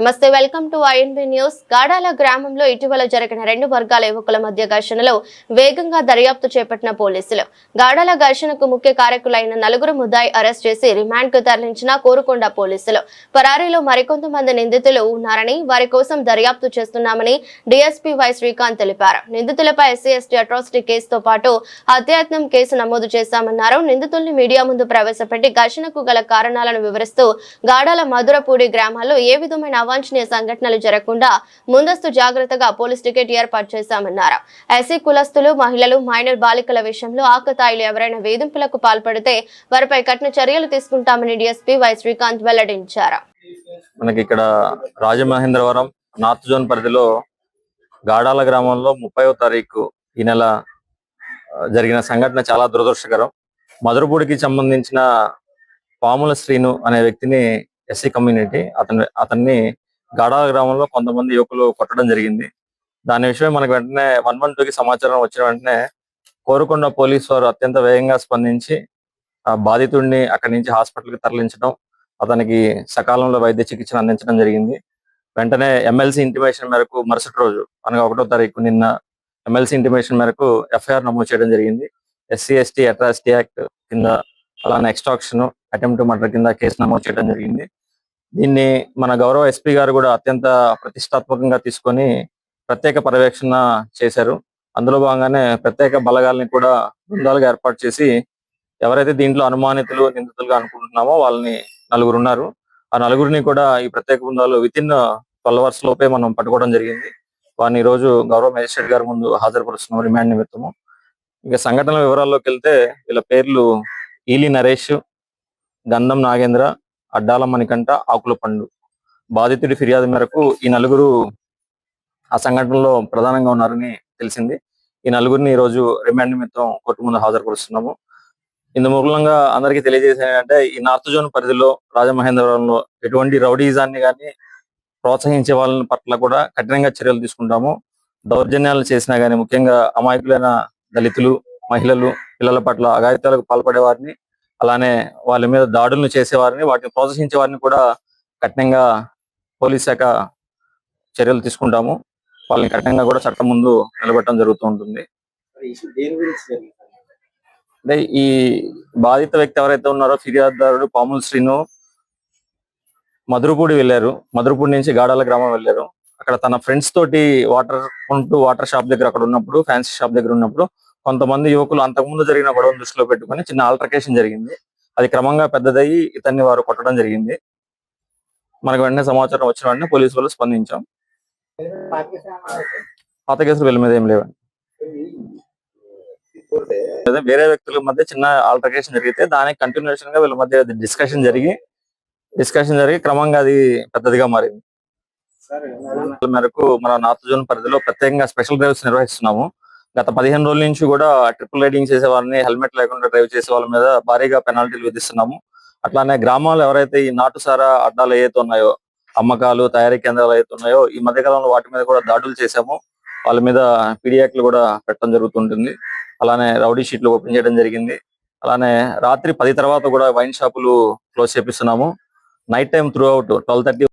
నమస్తే welcome to INB news Gadala గ్రామంలో ఇటీవల జరిగిన రెండు వర్గాల యువకుల మధ్య ఘర్షణలో వేగంగా దర్యాప్తు చేపట్టిన పోలీసులు. గాడాల ఘర్షణకు ముఖ్య కారకులైన నలుగురు ముద్దాయి అరెస్ట్ చేసి రిమాండ్కు తరలించిన కోరుకొండ పోలీసులు. పరారీలో మరికొంతమంది నిందితులు ఉన్నారని వారి కోసం దర్యాప్తు చేస్తున్నామని డీఎస్పీ వై శ్రీకాంత్ తెలిపారు. నిందితులపై ఎస్సీ ఎస్టీ అట్రాసిటీ కేసుతో పాటు హత్యాయత్నం కేసు నమోదు చేశామన్నారు. నిందితుల్ని మీడియా ముందు ప్రవేశపెట్టి ఘర్షణకు గల కారణాలను వివరిస్తూ గాడాల మధురపూడి గ్రామాల్లో ఏ విధమైన అవాంఛనీయ సంఘటనలు జరగకుండా ముందస్తు జాగ్రత్తగా పోలీస్ టికెట్ ఏర్పాటు చేశామన్నారు. ఎస్సీ కులస్తులు మహిళలు మైనర్ బాలికల విషయంలో ఆకతాయిలు ఎవరైనా వేధింపులకు పాల్పడితే వారిపై కఠిన చర్యలు తీసుకుంటామని డీఎస్పీ వై శ్రీకాంత్ వెల్లడించారు. మనకి ఇక్కడ రాజమహేంద్రవరం నార్త్ జోన్ పరిధిలో గాడాల గ్రామంలో ముప్పైవ తారీఖు ఈ నెల జరిగిన సంఘటన చాలా దురదృష్టకరం. మధురపూడికి సంబంధించిన పాముల శ్రీను అనే వ్యక్తిని ఎస్సీ కమ్యూనిటీ అతని అతన్ని గాడాల గ్రామంలో కొంతమంది యువకులు కొట్టడం జరిగింది. దాని విషయమే మనకు వెంటనే వన్ వన్ టూకి సమాచారం వచ్చిన వెంటనే కోరుకొండ పోలీసు వారు అత్యంత వేగంగా స్పందించి ఆ బాధితుడిని అక్కడి నుంచి హాస్పిటల్కి తరలించడం అతనికి సకాలంలో వైద్య చికిత్సను అందించడం జరిగింది. వెంటనే ఎమ్మెల్సీ ఇంటిమేషన్ మేరకు మరుసటి రోజు అనగా ఒకటో తారీఖు నిన్న ఎమ్మెల్సీ ఇంటిమేషన్ మేరకు ఎఫ్ఐఆర్ నమోదు చేయడం జరిగింది. ఎస్సీ ఎస్టీ అట్రాసిటీ యాక్ట్ కింద అలానే ఎక్స్ట్రాక్షన్ అటెంప్ట్ మర్డర్ కింద కేసు నమోదు చేయడం జరిగింది. దీన్ని మన గౌరవ ఎస్పీ గారు కూడా అత్యంత ప్రతిష్టాత్మకంగా తీసుకొని ప్రత్యేక పర్యవేక్షణ చేశారు. అందులో భాగంగానే ప్రత్యేక బలగాల్ని కూడా బృందాలుగా ఏర్పాటు చేసి ఎవరైతే దీంట్లో అనుమానితులు నిందితులుగా అనుకుంటున్నామో వాళ్ళని నలుగురు ఉన్నారు. ఆ నలుగురిని కూడా ఈ ప్రత్యేక బృందాలు విత్ ఇన్ ట్వెల్వ్ అవర్స్ లోపే మనం పట్టుకోవడం జరిగింది. వారిని రోజు గౌరవ మేజిస్ట్రేట్ గారి ముందు హాజరుపరుస్తున్నాం రిమాండ్ నిమిత్తము. ఇక సంఘటనల వివరాల్లోకి వెళ్తే వీళ్ళ పేర్లు ఈలి నరేష్ గంధం నాగేంద్ర అడ్డాల మణికంట ఆకుల పండు. బాధితుడి ఫిర్యాదు మేరకు ఈ నలుగురు ఆ సంఘటనలో ప్రధానంగా ఉన్నారని తెలిసింది. ఈ నలుగురిని ఈ రోజు రిమాండ్ నిమిత్తం కోర్టు ముందు హాజరుపరుస్తున్నాము. ఇందు మూలంగా అందరికీ తెలియజేసేది ఈ నార్త్ జోన్ పరిధిలో రాజమహేంద్రవరంలో ఎటువంటి రౌడీజాన్ని కానీ ప్రోత్సహించే వాళ్ళ పట్ల కూడా కఠినంగా చర్యలు తీసుకుంటాము. దౌర్జన్యాలు చేసినా కానీ ముఖ్యంగా అమాయకులైన దళితులు మహిళలు పిల్లల పట్ల అఘాయిత్యాలకు పాల్పడే వారిని అలానే వాళ్ళ మీద దాడులను చేసేవారిని వాటిని ప్రోత్సహించే వారిని కూడా కఠినంగా పోలీస్ శాఖ చర్యలు తీసుకుంటాము. వాళ్ళని కఠినంగా కూడా చట్టం ముందు నిలబెట్టడం జరుగుతూ ఉంటుంది. అంటే ఈ బాధిత వ్యక్తి ఎవరైతే ఉన్నారో ఫిర్యాదుదారుడు పాముల్ శ్రీను మధురపూడి వెళ్ళారు. మధురపూడి నుంచి గాడాల గ్రామం వెళ్ళారు. అక్కడ తన ఫ్రెండ్స్ తోటి వాటర్ కొంటూ వాటర్ షాప్ దగ్గర అక్కడ ఉన్నప్పుడు ఫ్యాన్సీ షాప్ దగ్గర ఉన్నప్పుడు కొంతమంది యువకులు అంతకుముందు జరిగిన గొడవను దృష్టిలో పెట్టుకొని చిన్న ఆల్టర్కేషన్ జరిగింది. అది క్రమంగా పెద్దదయ్యి ఇతన్ని వారు కొట్టడం జరిగింది. మనకు వెంటనే సమాచారం వచ్చిన వెంటనే పోలీసు వాళ్ళు స్పందించాం. పాత కేసులు వెళ్ళి మీద ఏం లేవండి. వేరే వ్యక్తుల మధ్య చిన్న ఆల్టర్కేషన్ జరిగితే దానికి కంటిన్యూషన్గా వీళ్ళ మధ్య డిస్కషన్ జరిగి డిస్కషన్ జరిగి క్రమంగా అది పెద్దదిగా మారింది. మేరకు మన నార్త్ జోన్ పరిధిలో ప్రత్యేకంగా స్పెషల్ డ్రైవ్స్ నిర్వహిస్తున్నాము. గత పదిహేను రోజుల నుంచి కూడా ట్రిపుల్ రైడింగ్ చేసే వారిని హెల్మెట్ లేకుండా డ్రైవ్ చేసే వాళ్ళ మీద భారీగా పెనాల్టీలు విధిస్తున్నాము. అట్లానే గ్రామాలు ఎవరైతే ఈ నాటుసారా అడ్డాలు ఏవైతే ఉన్నాయో అమ్మకాలు తయారీ కేంద్రాలు ఏవైతే ఉన్నాయో ఈ మధ్య కాలంలో వాటి మీద కూడా దాడులు చేశాము. వాళ్ళ మీద పీడియాక్లు కూడా పెట్టడం జరుగుతుంటుంది. అలానే రౌడీ షీట్లు ఓపెన్ చేయడం జరిగింది. అలానే రాత్రి పది తర్వాత కూడా వైన్ షాపులు close చేపిస్తున్నాము. Night time throughout twelve thirty